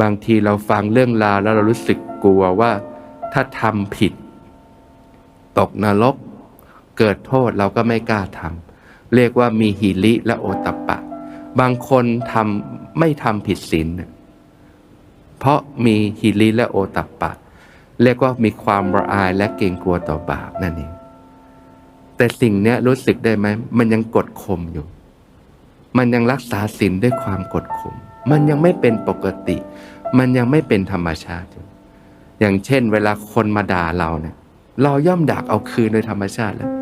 บางทีเราฟังเรื่องราวแล้วเรารู้สึกกลัวว่า ถ้าทำผิด ตกนรก เกิดโทษเราก็ไม่กล้าทำเรียกว่ามีหิริและโอตตัปปะ บางคนทำไม่ทำผิดศีลเพราะมีหิริและโอตตัปปะ เรียกว่ามีความระอายและเกรงกลัวต่อบาปนั่นเองแต่สิ่งนี้รู้สึกได้ไหม มันยังกดข่มอยู่ มันยังรักษาศีลด้วยความกดข่ม มันยังไม่เป็นปกติ มันยังไม่เป็นธรรมชาติอยู่อย่างเช่น เวลาคนมาด่าเราเนี่ยเราย่อมดักเอาคืนโดยธรรมชาติแล้ว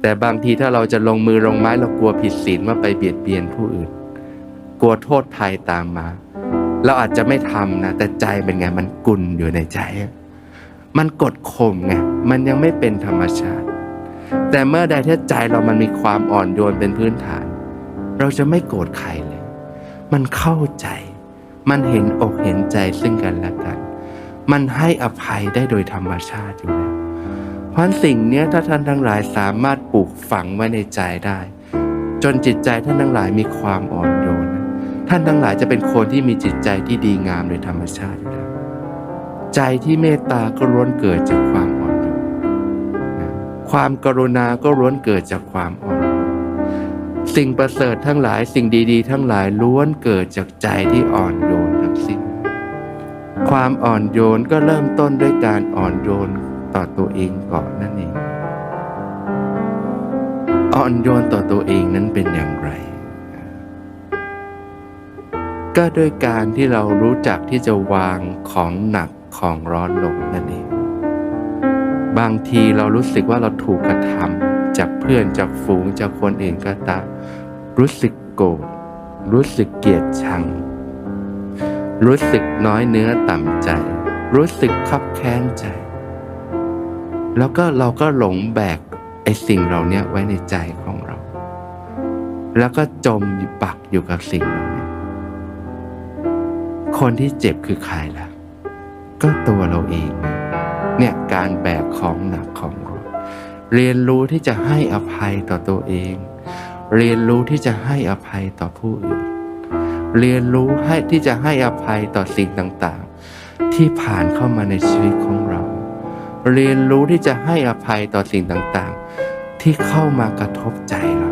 แต่บางทีถ้าเราจะลงมือลงไม้เรากลัวผิดศีลว่าไปเบียดเบียนผู้อื่น กลัวโทษภัยตามมา เราอาจจะไม่ทำนะ แต่ใจเป็นไงมันกุนอยู่ในใจ มันกดข่มไงมันยังไม่เป็นธรรมชาติ แต่เมื่อใดที่ใจเรามันมีความอ่อนโยนเป็นพื้นฐาน เราจะไม่โกรธใครเลย มันเข้าใจ มันเห็นอกเห็นใจซึ่งกันและกัน มันให้อภัยได้โดยธรรมชาติอยู่แล้วเพราะสิ่งนี้ถ้าท่านทั้งหลายสามารถปลูกฝังไว้ในใจได้ จนจิตใจท่านทั้งหลายมีความอ่อนโยน ท่านทั้งหลายจะเป็นคนที่มีจิตใจที่ดีงามโดยธรรมชาติอยู่แล้วใจที่เมตตาก็ล้วนเกิดจากความอ่อนโยนความกรุณาก็ล้วนเกิดจากความอ่อน สิ่งประเสริฐทั้งหลายสิ่งดีๆ ทั้งหลายล้วนเกิดจากใจที่อ่อนโยนทั้งสิ้น ความอ่อนโยนก็เริ่มต้นด้วยการอ่อนโยนต่อตัวเองก่อนนั่นเองอ่อนโยนต่อตัวเองนั้นเป็นอย่างไร ก็ด้วยการที่เรารู้จักที่จะวางของหนักของร้อนลงนั่นเอง บางทีเรารู้สึกว่าเราถูกกระทำ จากเพื่อนจากฝูงจากคนอื่นก็ตามรู้สึกโกรธรู้สึกเกลียดชัง รู้สึกน้อยเนื้อต่ำใจ รู้สึกคับแค้นใจ แล้วก็เราก็หลงแบกไอ้สิ่งเหล่านี้ไว้ในใจของเรา แล้วก็จมอยู่ปักอยู่กับสิ่งเหล่านี้คนที่เจ็บคือใครล่ะ ก็ตัวเราเอง เนี่ยการแบกของหนักของเรา เรียนรู้ที่จะให้อภัยต่อตัวเอง เรียนรู้ที่จะให้อภัยต่อผู้อื่น เรียนรู้ให้ที่จะให้อภัยต่อสิ่งต่างๆ ที่ผ่านเข้ามาในชีวิตของเรา เรียนรู้ที่จะให้อภัยต่อสิ่งต่างๆ ที่เข้ามากระทบใจเรา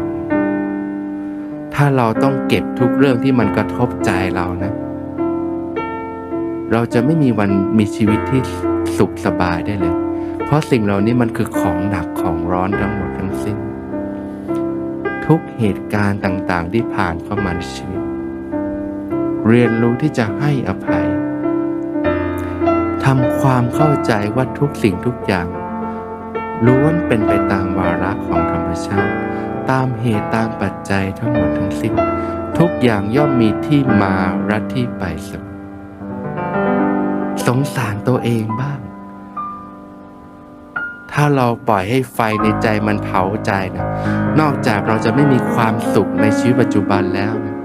ถ้าเราต้องเก็บทุกเรื่องที่มันกระทบใจเรานะ เราจะไม่มีวันมีชีวิตที่สุขสบายได้เลย ราะสิ่งเหล่านี้มันคือของหนักของร้อนทั้งหมดทั้งสิ้น ทุกเหตุการณ์ต่างๆ ที่ผ่านเข้ามาในชีวิต เรียนรู้ที่จะให้อภัยทำความเข้าใจว่าทุกสิ่งทุกอย่าง ล้วนเป็นไปตามวาระของธรรมชาติ ตามเหตุตามปัจจัยทั้งหมดทั้งสิ้น ทุกอย่างย่อมมีที่มาและที่ไปเสมอสงสารตัวเองบ้าง ถ้าเราปล่อยให้ไฟในใจมันเผาใจนะนอกจากเราจะไม่มีความสุขในชีวิตปัจจุบันแล้วนะ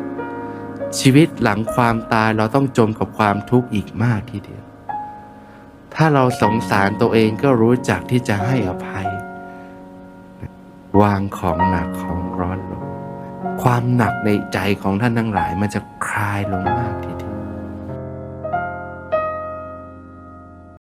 ชีวิตหลังความตายเราต้องจมกับความทุกข์อีกมากทีเดียว ถ้าเราสงสารตัวเองก็รู้จักที่จะให้อภัย วางของหนักของร้อนลง ความหนักในใจของท่านทั้งหลายมันจะคลายลงมากที